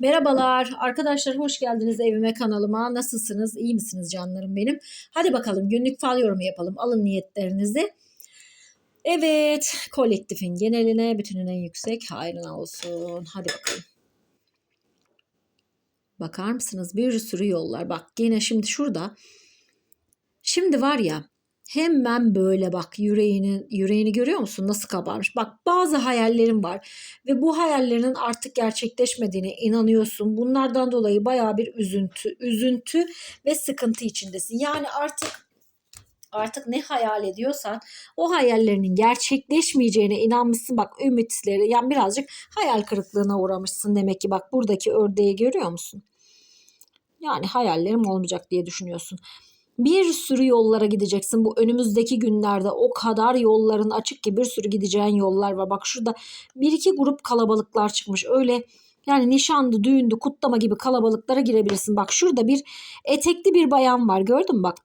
Merhabalar arkadaşlar hoş geldiniz evime kanalıma. Nasılsınız? İyi misiniz canlarım benim? Hadi bakalım günlük fal yorumu yapalım. Alın niyetlerinizi. Evet kolektifin geneline bütünün en yüksek hayrına olsun. Hadi bakalım. Bakar mısınız? Bir sürü yollar. Bak gene şimdi şurada. Şimdi var ya hemen böyle bak yüreğini yüreğini görüyor musun? Nasıl kabarmış? Bak bazı hayallerin var ve bu hayallerin artık gerçekleşmediğine inanıyorsun. Bunlardan dolayı baya bir üzüntü üzüntü ve sıkıntı içindesin. Yani artık artık ne hayal ediyorsan o hayallerinin gerçekleşmeyeceğine inanmışsın. Bak ümitleri yani birazcık hayal kırıklığına uğramışsın demek ki. Bak buradaki ördeği görüyor musun? Yani hayallerim olmayacak diye düşünüyorsun bir sürü yollara gideceksin. Bu önümüzdeki günlerde o kadar yolların açık ki bir sürü gideceğin yollar var. Bak şurada bir iki grup kalabalıklar çıkmış. Öyle yani nişandı, düğündü, kutlama gibi kalabalıklara girebilirsin. Bak şurada bir etekli bir bayan var. Gördün mü bak?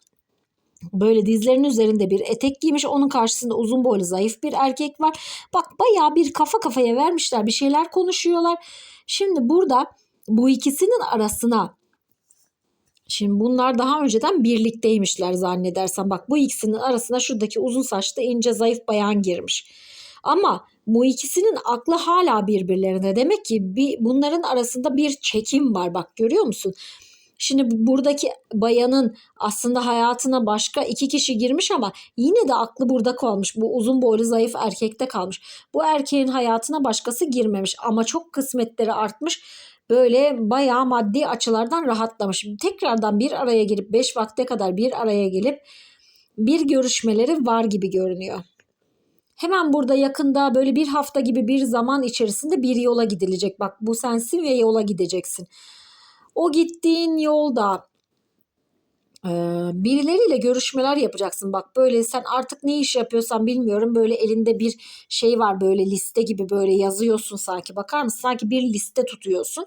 Böyle dizlerinin üzerinde bir etek giymiş. Onun karşısında uzun boylu zayıf bir erkek var. Bak bayağı bir kafa kafaya vermişler. Bir şeyler konuşuyorlar. Şimdi burada bu ikisinin arasına Şimdi bunlar daha önceden birlikteymişler zannedersem. Bak bu ikisinin arasına şuradaki uzun saçlı ince zayıf bayan girmiş. Ama bu ikisinin aklı hala birbirlerine. Demek ki bir, bunların arasında bir çekim var. Bak görüyor musun? Şimdi buradaki bayanın aslında hayatına başka iki kişi girmiş ama yine de aklı burada kalmış. Bu uzun boylu zayıf erkekte kalmış. Bu erkeğin hayatına başkası girmemiş ama çok kısmetleri artmış böyle bayağı maddi açılardan rahatlamış. Tekrardan bir araya gelip 5 vakte kadar bir araya gelip bir görüşmeleri var gibi görünüyor. Hemen burada yakında böyle bir hafta gibi bir zaman içerisinde bir yola gidilecek. Bak bu sensin ve yola gideceksin. O gittiğin yolda birileriyle görüşmeler yapacaksın. Bak böyle sen artık ne iş yapıyorsan bilmiyorum. Böyle elinde bir şey var böyle liste gibi böyle yazıyorsun sanki. Bakar mısın? Sanki bir liste tutuyorsun.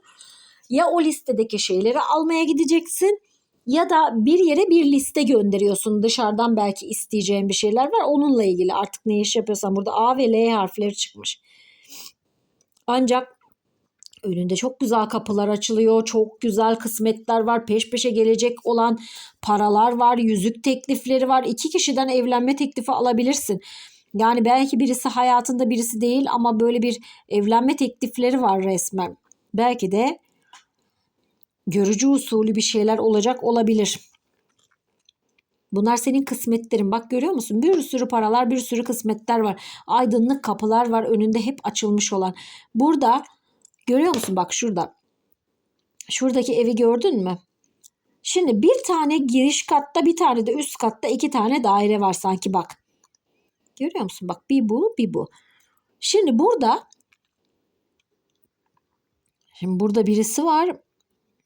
Ya o listedeki şeyleri almaya gideceksin ya da bir yere bir liste gönderiyorsun. Dışarıdan belki isteyeceğin bir şeyler var. Onunla ilgili artık ne iş yapıyorsan burada A ve L harfleri çıkmış. Ancak Önünde çok güzel kapılar açılıyor. Çok güzel kısmetler var. Peş peşe gelecek olan paralar var. Yüzük teklifleri var. İki kişiden evlenme teklifi alabilirsin. Yani belki birisi hayatında birisi değil ama böyle bir evlenme teklifleri var resmen. Belki de görücü usulü bir şeyler olacak olabilir. Bunlar senin kısmetlerin. Bak görüyor musun? Bir sürü paralar, bir sürü kısmetler var. Aydınlık kapılar var önünde hep açılmış olan. Burada Görüyor musun bak şurada. Şuradaki evi gördün mü? Şimdi bir tane giriş katta bir tane de üst katta iki tane daire var sanki bak. Görüyor musun? Bak bir bu bir bu. Şimdi burada Şimdi burada birisi var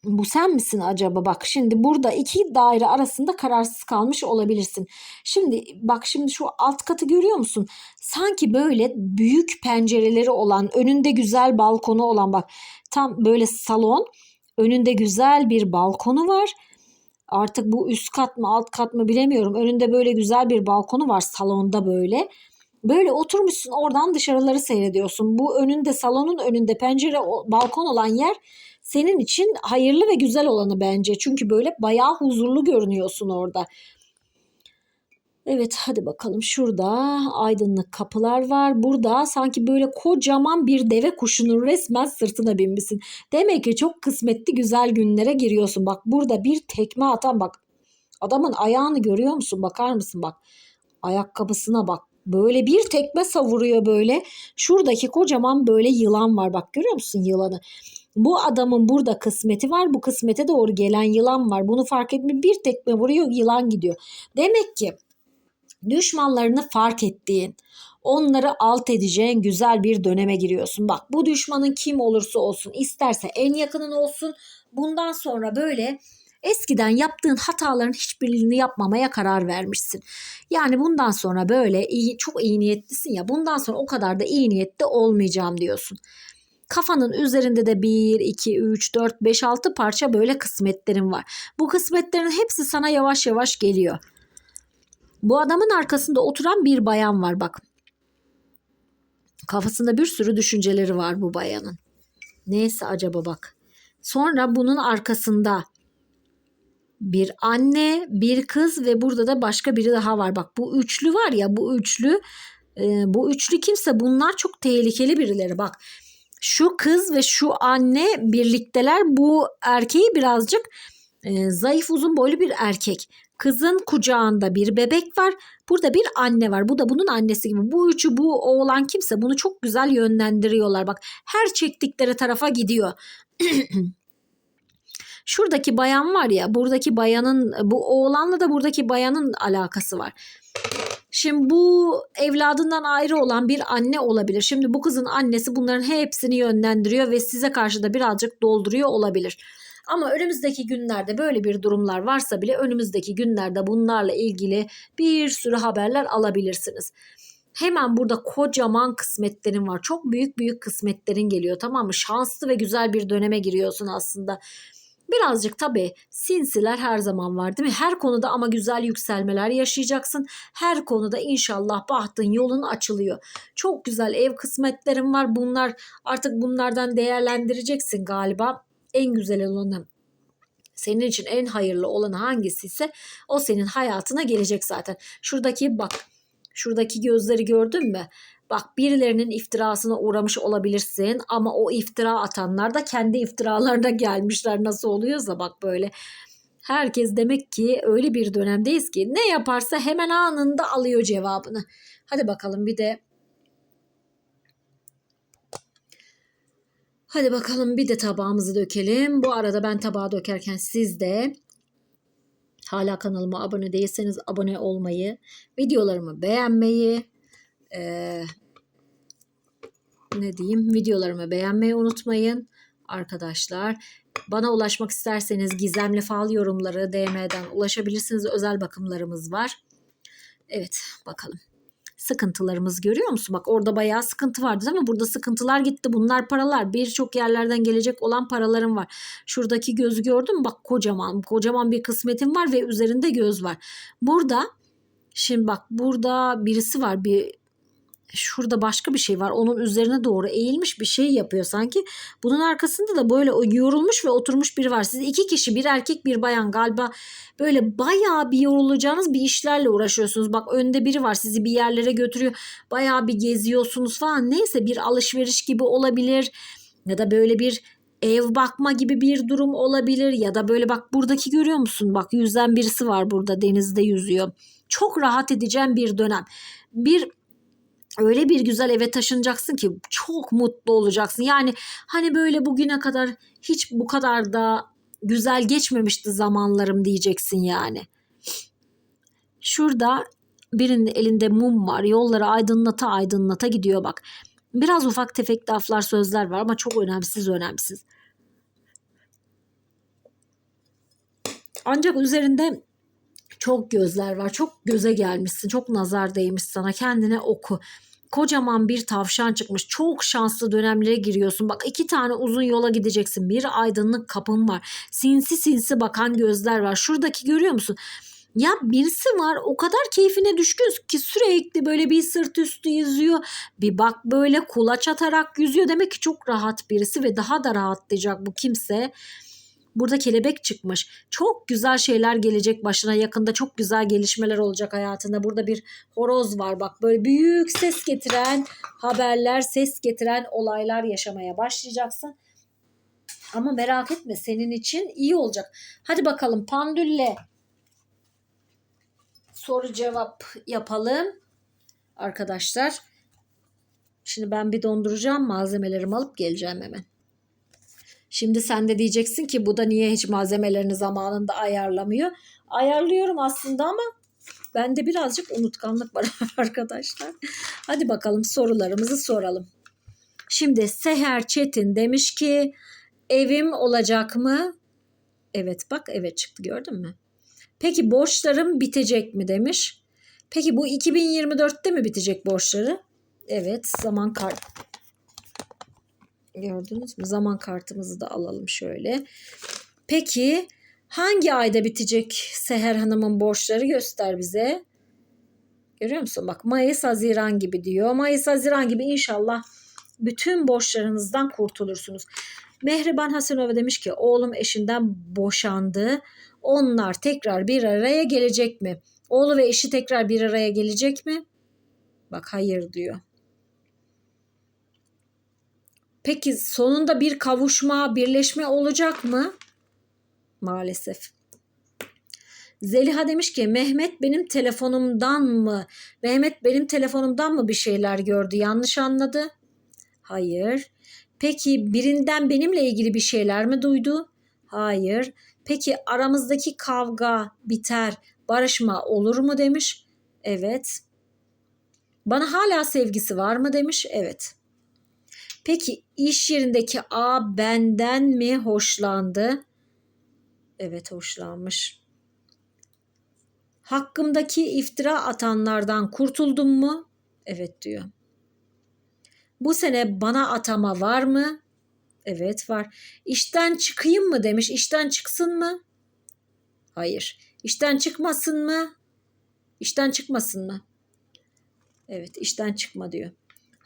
bu sen misin acaba bak şimdi burada iki daire arasında kararsız kalmış olabilirsin. Şimdi bak şimdi şu alt katı görüyor musun? Sanki böyle büyük pencereleri olan önünde güzel balkonu olan bak tam böyle salon önünde güzel bir balkonu var. Artık bu üst kat mı alt kat mı bilemiyorum. Önünde böyle güzel bir balkonu var salonda böyle. Böyle oturmuşsun oradan dışarıları seyrediyorsun. Bu önünde salonun önünde pencere balkon olan yer senin için hayırlı ve güzel olanı bence. Çünkü böyle bayağı huzurlu görünüyorsun orada. Evet hadi bakalım şurada aydınlık kapılar var. Burada sanki böyle kocaman bir deve kuşunun resmen sırtına binmişsin. Demek ki çok kısmetli güzel günlere giriyorsun. Bak burada bir tekme atan bak. Adamın ayağını görüyor musun? Bakar mısın bak. Ayakkabısına bak. Böyle bir tekme savuruyor böyle. Şuradaki kocaman böyle yılan var. Bak görüyor musun yılanı? Bu adamın burada kısmeti var. Bu kısmete doğru gelen yılan var. Bunu fark etmiyor. Bir tekme vuruyor yılan gidiyor. Demek ki düşmanlarını fark ettiğin, onları alt edeceğin güzel bir döneme giriyorsun. Bak bu düşmanın kim olursa olsun isterse en yakının olsun bundan sonra böyle eskiden yaptığın hataların hiçbirini yapmamaya karar vermişsin. Yani bundan sonra böyle iyi, çok iyi niyetlisin ya bundan sonra o kadar da iyi niyetli olmayacağım diyorsun. Kafanın üzerinde de 1, 2, 3, 4, 5, 6 parça böyle kısmetlerin var. Bu kısmetlerin hepsi sana yavaş yavaş geliyor. Bu adamın arkasında oturan bir bayan var bak. Kafasında bir sürü düşünceleri var bu bayanın. Neyse acaba bak. Sonra bunun arkasında bir anne, bir kız ve burada da başka biri daha var. Bak bu üçlü var ya bu üçlü e, bu üçlü kimse bunlar çok tehlikeli birileri. Bak şu kız ve şu anne birlikteler. Bu erkeği birazcık e, zayıf uzun boylu bir erkek. Kızın kucağında bir bebek var. Burada bir anne var. Bu da bunun annesi gibi. Bu üçü bu oğlan kimse bunu çok güzel yönlendiriyorlar. Bak her çektikleri tarafa gidiyor. Şuradaki bayan var ya buradaki bayanın bu oğlanla da buradaki bayanın alakası var. Şimdi bu evladından ayrı olan bir anne olabilir. Şimdi bu kızın annesi bunların hepsini yönlendiriyor ve size karşı da birazcık dolduruyor olabilir. Ama önümüzdeki günlerde böyle bir durumlar varsa bile önümüzdeki günlerde bunlarla ilgili bir sürü haberler alabilirsiniz. Hemen burada kocaman kısmetlerin var. Çok büyük büyük kısmetlerin geliyor tamam mı? Şanslı ve güzel bir döneme giriyorsun aslında. Birazcık tabii sinsiler her zaman var değil mi? Her konuda ama güzel yükselmeler yaşayacaksın. Her konuda inşallah bahtın yolun açılıyor. Çok güzel ev kısmetlerin var. Bunlar artık bunlardan değerlendireceksin galiba. En güzel olanı senin için en hayırlı olan hangisi ise o senin hayatına gelecek zaten. Şuradaki bak şuradaki gözleri gördün mü? Bak birilerinin iftirasına uğramış olabilirsin ama o iftira atanlar da kendi iftiralarına gelmişler nasıl oluyorsa bak böyle. Herkes demek ki öyle bir dönemdeyiz ki ne yaparsa hemen anında alıyor cevabını. Hadi bakalım bir de Hadi bakalım bir de tabağımızı dökelim. Bu arada ben tabağı dökerken siz de hala kanalıma abone değilseniz abone olmayı, videolarımı beğenmeyi, e, ne diyeyim videolarımı beğenmeyi unutmayın arkadaşlar. Bana ulaşmak isterseniz gizemli fal yorumları DM'den ulaşabilirsiniz. Özel bakımlarımız var. Evet bakalım. Sıkıntılarımız görüyor musun? Bak orada bayağı sıkıntı vardı mi? Burada sıkıntılar gitti. Bunlar paralar. Birçok yerlerden gelecek olan paralarım var. Şuradaki gözü gördün mü? Bak kocaman. Kocaman bir kısmetim var ve üzerinde göz var. Burada şimdi bak burada birisi var. Bir şurada başka bir şey var. Onun üzerine doğru eğilmiş bir şey yapıyor sanki. Bunun arkasında da böyle yorulmuş ve oturmuş biri var. Siz iki kişi bir erkek bir bayan galiba böyle bayağı bir yorulacağınız bir işlerle uğraşıyorsunuz. Bak önde biri var sizi bir yerlere götürüyor. Bayağı bir geziyorsunuz falan. Neyse bir alışveriş gibi olabilir. Ya da böyle bir ev bakma gibi bir durum olabilir ya da böyle bak buradaki görüyor musun? Bak yüzden birisi var burada denizde yüzüyor. Çok rahat edeceğim bir dönem. Bir öyle bir güzel eve taşınacaksın ki çok mutlu olacaksın. Yani hani böyle bugüne kadar hiç bu kadar da güzel geçmemişti zamanlarım diyeceksin yani. Şurada birinin elinde mum var. Yolları aydınlata aydınlata gidiyor bak. Biraz ufak tefek laflar sözler var ama çok önemsiz önemsiz. Ancak üzerinde çok gözler var. Çok göze gelmişsin. Çok nazar değmiş sana. Kendine oku kocaman bir tavşan çıkmış. Çok şanslı dönemlere giriyorsun. Bak iki tane uzun yola gideceksin. Bir aydınlık kapın var. Sinsi sinsi bakan gözler var. Şuradaki görüyor musun? Ya birisi var o kadar keyfine düşkün ki sürekli böyle bir sırt üstü yüzüyor. Bir bak böyle kulaç atarak yüzüyor. Demek ki çok rahat birisi ve daha da rahatlayacak bu kimse. Burada kelebek çıkmış. Çok güzel şeyler gelecek başına yakında. Çok güzel gelişmeler olacak hayatında. Burada bir horoz var bak böyle büyük ses getiren haberler, ses getiren olaylar yaşamaya başlayacaksın. Ama merak etme senin için iyi olacak. Hadi bakalım pandülle soru cevap yapalım arkadaşlar. Şimdi ben bir donduracağım malzemelerimi alıp geleceğim hemen. Şimdi sen de diyeceksin ki bu da niye hiç malzemelerini zamanında ayarlamıyor? Ayarlıyorum aslında ama bende birazcık unutkanlık var arkadaşlar. Hadi bakalım sorularımızı soralım. Şimdi Seher Çetin demiş ki evim olacak mı? Evet bak evet çıktı gördün mü? Peki borçlarım bitecek mi demiş. Peki bu 2024'te mi bitecek borçları? Evet zaman kart Gördünüz mü? Zaman kartımızı da alalım şöyle. Peki hangi ayda bitecek Seher Hanım'ın borçları göster bize. Görüyor musun? Bak Mayıs, Haziran gibi diyor. Mayıs, Haziran gibi inşallah bütün borçlarınızdan kurtulursunuz. Mehriban Hasanova demiş ki oğlum eşinden boşandı. Onlar tekrar bir araya gelecek mi? Oğlu ve eşi tekrar bir araya gelecek mi? Bak hayır diyor. Peki sonunda bir kavuşma, birleşme olacak mı? Maalesef. Zeliha demiş ki Mehmet benim telefonumdan mı? Mehmet benim telefonumdan mı bir şeyler gördü? Yanlış anladı. Hayır. Peki birinden benimle ilgili bir şeyler mi duydu? Hayır. Peki aramızdaki kavga biter, barışma olur mu demiş? Evet. Bana hala sevgisi var mı demiş? Evet. Peki iş yerindeki A benden mi hoşlandı? Evet hoşlanmış. Hakkımdaki iftira atanlardan kurtuldum mu? Evet diyor. Bu sene bana atama var mı? Evet var. İşten çıkayım mı demiş. İşten çıksın mı? Hayır. İşten çıkmasın mı? İşten çıkmasın mı? Evet işten çıkma diyor.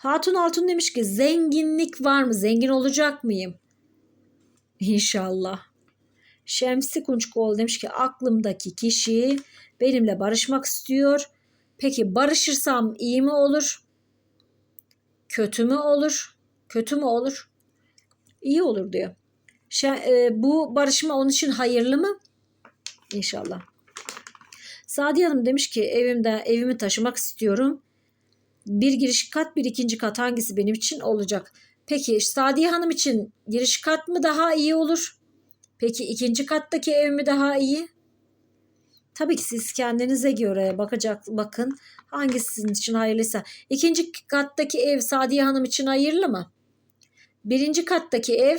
Hatun Altun demiş ki zenginlik var mı? Zengin olacak mıyım? İnşallah. Şemsi Kunçkoğlu demiş ki aklımdaki kişi benimle barışmak istiyor. Peki barışırsam iyi mi olur? Kötü mü olur? Kötü mü olur? İyi olur diyor. Şe- e, bu barışma onun için hayırlı mı? İnşallah. Sadiye Hanım demiş ki evimde evimi taşımak istiyorum. Bir giriş kat bir ikinci kat hangisi benim için olacak? Peki Sadiye Hanım için giriş kat mı daha iyi olur? Peki ikinci kattaki ev mi daha iyi? Tabii ki siz kendinize göre bakacak bakın hangisi sizin için hayırlıysa. İkinci kattaki ev Sadiye Hanım için hayırlı mı? Birinci kattaki ev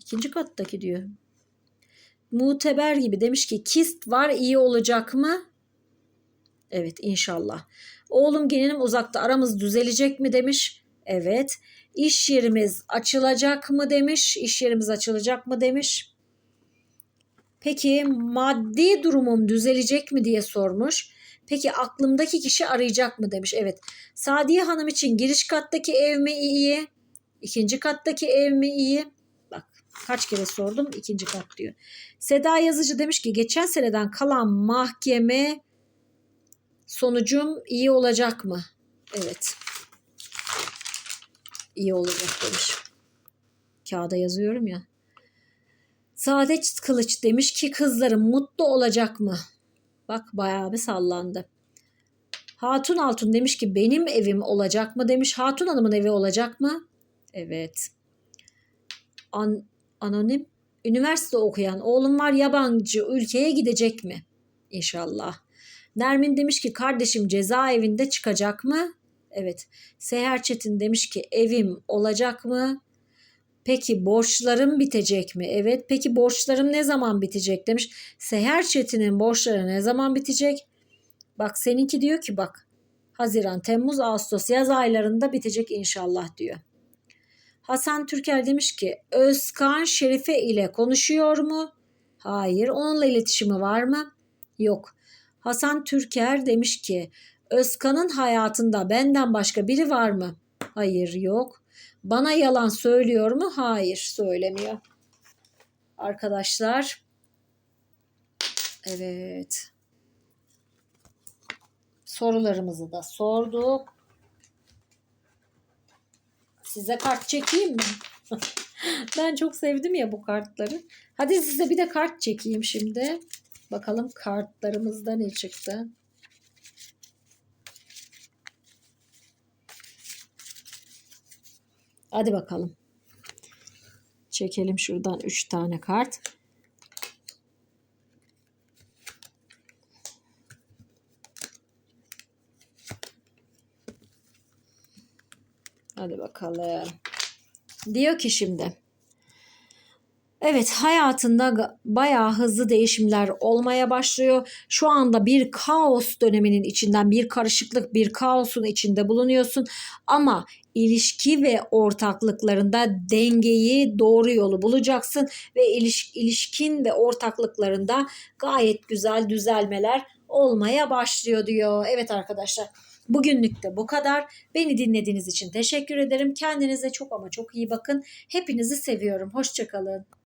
ikinci kattaki diyor. Muteber gibi demiş ki kist var iyi olacak mı? Evet inşallah. Oğlum gelinim uzakta aramız düzelecek mi demiş. Evet. İş yerimiz açılacak mı demiş. İş yerimiz açılacak mı demiş. Peki maddi durumum düzelecek mi diye sormuş. Peki aklımdaki kişi arayacak mı demiş. Evet. Sadiye Hanım için giriş kattaki ev mi iyi? İkinci kattaki ev mi iyi? Bak kaç kere sordum ikinci kat diyor. Seda Yazıcı demiş ki geçen seneden kalan mahkeme sonucum iyi olacak mı? Evet. İyi olacak demiş. Kağıda yazıyorum ya. Saadet Kılıç demiş ki kızlarım mutlu olacak mı? Bak bayağı bir sallandı. Hatun Altun demiş ki benim evim olacak mı demiş. Hatun Hanım'ın evi olacak mı? Evet. An anonim. Üniversite okuyan oğlum var yabancı ülkeye gidecek mi? İnşallah. Nermin demiş ki kardeşim cezaevinde çıkacak mı? Evet. Seher Çetin demiş ki evim olacak mı? Peki borçlarım bitecek mi? Evet. Peki borçlarım ne zaman bitecek demiş. Seher Çetin'in borçları ne zaman bitecek? Bak seninki diyor ki bak Haziran, Temmuz, Ağustos yaz aylarında bitecek inşallah diyor. Hasan Türker demiş ki Özkan Şerife ile konuşuyor mu? Hayır. Onunla iletişimi var mı? Yok. Hasan Türker demiş ki Özkan'ın hayatında benden başka biri var mı? Hayır yok. Bana yalan söylüyor mu? Hayır söylemiyor. Arkadaşlar evet sorularımızı da sorduk. Size kart çekeyim mi? ben çok sevdim ya bu kartları. Hadi size bir de kart çekeyim şimdi. Bakalım kartlarımızda ne çıktı. Hadi bakalım. Çekelim şuradan 3 tane kart. Hadi bakalım. Diyor ki şimdi. Evet hayatında bayağı hızlı değişimler olmaya başlıyor. Şu anda bir kaos döneminin içinden bir karışıklık bir kaosun içinde bulunuyorsun. Ama ilişki ve ortaklıklarında dengeyi doğru yolu bulacaksın. Ve iliş, ilişkin ve ortaklıklarında gayet güzel düzelmeler olmaya başlıyor diyor. Evet arkadaşlar Bugünlük de bu kadar. Beni dinlediğiniz için teşekkür ederim. Kendinize çok ama çok iyi bakın. Hepinizi seviyorum. Hoşçakalın.